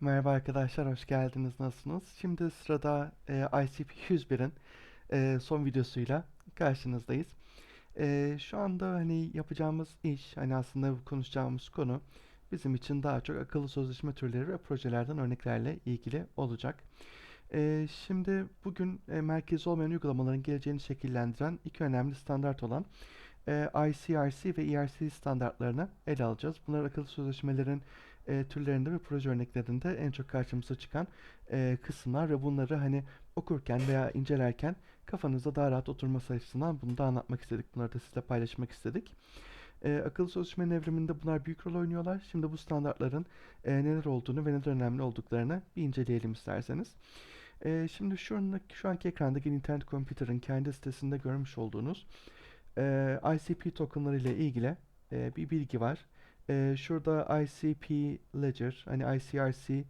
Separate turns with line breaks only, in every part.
Merhaba arkadaşlar, hoş geldiniz. Nasılsınız? Şimdi sırada e, ICP-101'in e, son videosuyla karşınızdayız. E, şu anda hani yapacağımız iş, hani aslında konuşacağımız konu bizim için daha çok akıllı sözleşme türleri ve projelerden örneklerle ilgili olacak. E, şimdi bugün e, merkezi olmayan uygulamaların geleceğini şekillendiren iki önemli standart olan e, ICRC ve ERC standartlarını ele alacağız. Bunlar akıllı sözleşmelerin e, türlerinde ve proje örneklerinde en çok karşımıza çıkan e, kısımlar ve bunları hani okurken veya incelerken kafanızda daha rahat oturması açısından bunu da anlatmak istedik. Bunları da sizle paylaşmak istedik. E, akıllı sözleşmenin evriminde bunlar büyük rol oynuyorlar. Şimdi bu standartların e, neler olduğunu ve neden önemli olduklarını bir inceleyelim isterseniz. E, şimdi şu, andaki, şu anki ekrandaki Internet Computer'ın kendi sitesinde görmüş olduğunuz e, ICP tokenları ile ilgili e, bir bilgi var. E, şurada ICP Ledger, hani ICRC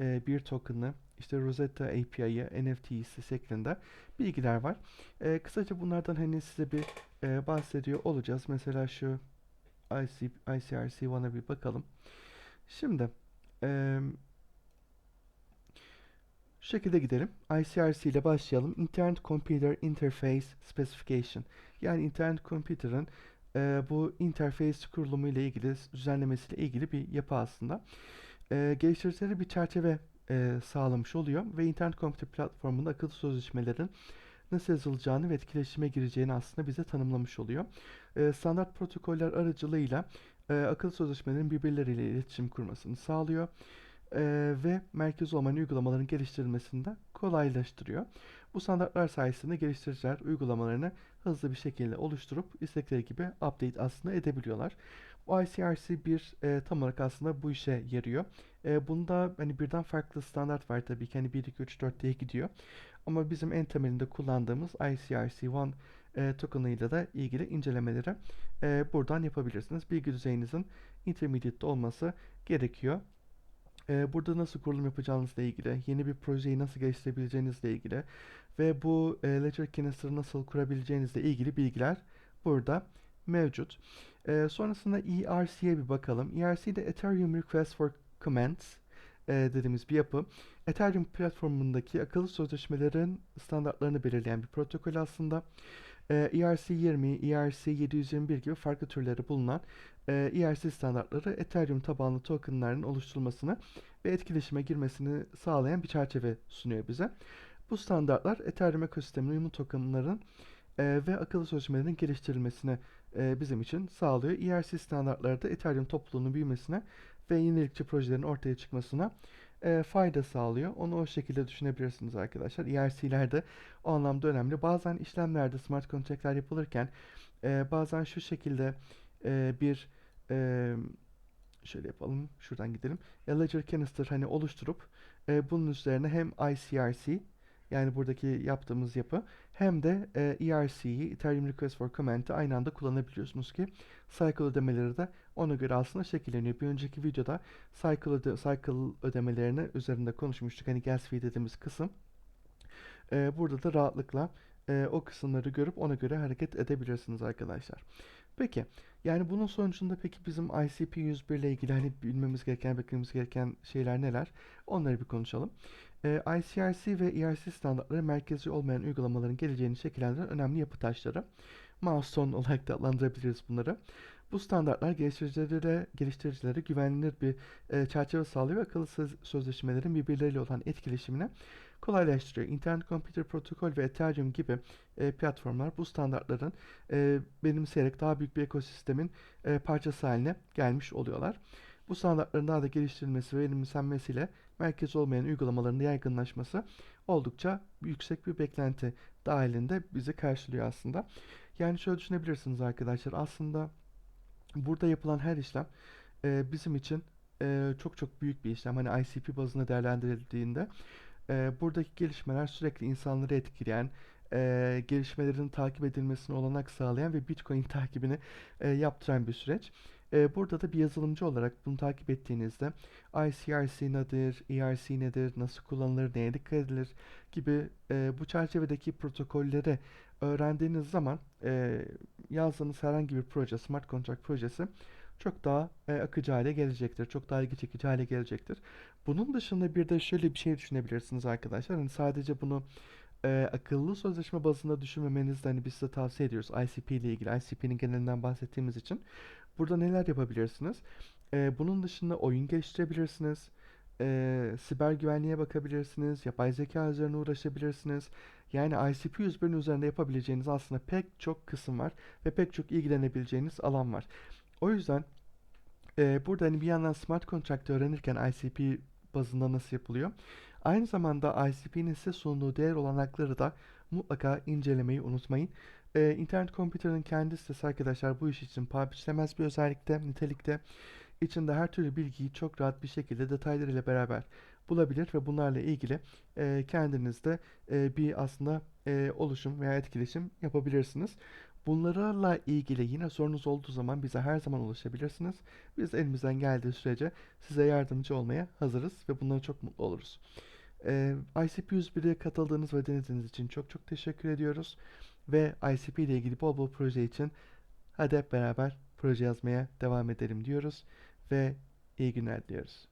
e, bir token'ı, işte Rosetta API'yi, NFT'si şeklinde bilgiler var. E, kısaca bunlardan hani size bir e, bahsediyor olacağız. Mesela şu IC, ICRC one'a bir bakalım. Şimdi e, şu şekilde gidelim. ICRC ile başlayalım. Internet Computer Interface Specification. Yani Internet Computer'ın e, bu interface kurulumu ile ilgili, düzenlemesiyle ilgili bir yapı aslında. E, geliştiricileri bir çerçeve e, sağlamış oluyor ve internet computer platformunda akıllı sözleşmelerin nasıl yazılacağını ve etkileşime gireceğini aslında bize tanımlamış oluyor. E, standart protokoller aracılığıyla e, akıllı sözleşmelerin birbirleriyle iletişim kurmasını sağlıyor e, ve merkez olmayan uygulamaların geliştirilmesini de kolaylaştırıyor. Bu standartlar sayesinde geliştiriciler uygulamalarını hızlı bir şekilde oluşturup istedikleri gibi update aslında edebiliyorlar. Bu ICRC bir e, tam olarak aslında bu işe yarıyor. E, bunda hani birden farklı standart var tabii ki hani 1, 2, 3, 4 diye gidiyor. Ama bizim en temelinde kullandığımız ICRC1 e, tokenıyla da ilgili incelemeleri e, buradan yapabilirsiniz. Bilgi düzeyinizin intermediate olması gerekiyor. Ee, burada nasıl kurulum yapacağınızla ilgili, yeni bir projeyi nasıl geliştirebileceğinizle ilgili ve bu e, Ledger Canister'ı nasıl kurabileceğinizle ilgili bilgiler burada mevcut. E, sonrasında ERC'ye bir bakalım. ERC de Ethereum Request for Comments e, dediğimiz bir yapı. Ethereum platformundaki akıllı sözleşmelerin standartlarını belirleyen bir protokol aslında. E, ERC20, ERC721 gibi farklı türleri bulunan e, ERC standartları Ethereum tabanlı tokenların oluşturulmasını ve etkileşime girmesini sağlayan bir çerçeve sunuyor bize. Bu standartlar Ethereum ekosisteminin uyumlu tokenların e, ve akıllı sözleşmelerin geliştirilmesini e, bizim için sağlıyor. ERC standartları da Ethereum topluluğunun büyümesine ve yenilikçi projelerin ortaya çıkmasına e, fayda sağlıyor. Onu o şekilde düşünebilirsiniz arkadaşlar. ERC'ler de o anlamda önemli. Bazen işlemlerde smart contract'ler yapılırken e, bazen şu şekilde e, bir e, şöyle yapalım. Şuradan gidelim. Ledger Canister hani oluşturup e, bunun üzerine hem ICRC yani buradaki yaptığımız yapı hem de e, ERC'yi Ethereum Request for Comment'i aynı anda kullanabiliyorsunuz ki cycle ödemeleri de ona göre aslında şekilleniyor. Bir önceki videoda cycle, öde cycle ödemelerini üzerinde konuşmuştuk. Hani gas fee dediğimiz kısım. E, burada da rahatlıkla e, o kısımları görüp ona göre hareket edebilirsiniz arkadaşlar. Peki yani bunun sonucunda peki bizim ICP-101 ile ilgili hani bilmemiz gereken, bilmemiz gereken şeyler neler? Onları bir konuşalım. Ee, ICRC ve ERC standartları merkezi olmayan uygulamaların geleceğini şekillendiren önemli yapı taşları. Milestone olarak da adlandırabiliriz bunları. Bu standartlar geliştiricilere, geliştiricilere güvenilir bir e, çerçeve sağlıyor ve akıllı söz, sözleşmelerin birbirleriyle olan etkileşimini kolaylaştırıyor. Internet Computer Protocol ve Ethereum gibi e, platformlar bu standartların e, benimseyerek daha büyük bir ekosistemin e, parçası haline gelmiş oluyorlar. Bu standartların daha da geliştirilmesi ve benimsenmesiyle merkez olmayan uygulamaların yaygınlaşması oldukça yüksek bir beklenti dahilinde bizi karşılıyor aslında. Yani şöyle düşünebilirsiniz arkadaşlar aslında burada yapılan her işlem e, bizim için e, çok çok büyük bir işlem. Hani ICP bazında değerlendirildiğinde e, buradaki gelişmeler sürekli insanları etkileyen, e, gelişmelerin takip edilmesine olanak sağlayan ve Bitcoin takibini e, yaptıran bir süreç. E, burada da bir yazılımcı olarak bunu takip ettiğinizde ICRC nedir, ERC nedir, nasıl kullanılır, neye dikkat edilir gibi e, bu çerçevedeki protokolleri öğrendiğiniz zaman e, yazdığınız herhangi bir proje, smart contract projesi çok daha e, akıcı hale gelecektir. Çok daha ilgi çekici hale gelecektir. Bunun dışında bir de şöyle bir şey düşünebilirsiniz arkadaşlar. Hani sadece bunu e, akıllı sözleşme bazında düşünmemenizi de hani biz size tavsiye ediyoruz. ICP ile ilgili, ICP'nin genelinden bahsettiğimiz için. Burada neler yapabilirsiniz? E, bunun dışında oyun geliştirebilirsiniz. E, siber güvenliğe bakabilirsiniz. Yapay zeka üzerine uğraşabilirsiniz. Yani ICP 101'in üzerinde yapabileceğiniz aslında pek çok kısım var ve pek çok ilgilenebileceğiniz alan var. O yüzden e, burada hani bir yandan smart contract öğrenirken ICP bazında nasıl yapılıyor? Aynı zamanda ICP'nin size sunduğu diğer olanakları da mutlaka incelemeyi unutmayın. E, internet Computer'ın kendi sitesi arkadaşlar bu iş için paha biçilemez bir özellikte, nitelikte. İçinde her türlü bilgiyi çok rahat bir şekilde detaylarıyla beraber bulabilir ve bunlarla ilgili e, kendinizde e, bir aslında e, oluşum veya etkileşim yapabilirsiniz. Bunlarla ilgili yine sorunuz olduğu zaman bize her zaman ulaşabilirsiniz. Biz elimizden geldiği sürece size yardımcı olmaya hazırız ve bundan çok mutlu oluruz. Ee, ICP 101'e katıldığınız ve dinlediğiniz için çok çok teşekkür ediyoruz. Ve ICP ile ilgili bol bol proje için hadi hep beraber proje yazmaya devam edelim diyoruz ve iyi günler diliyoruz.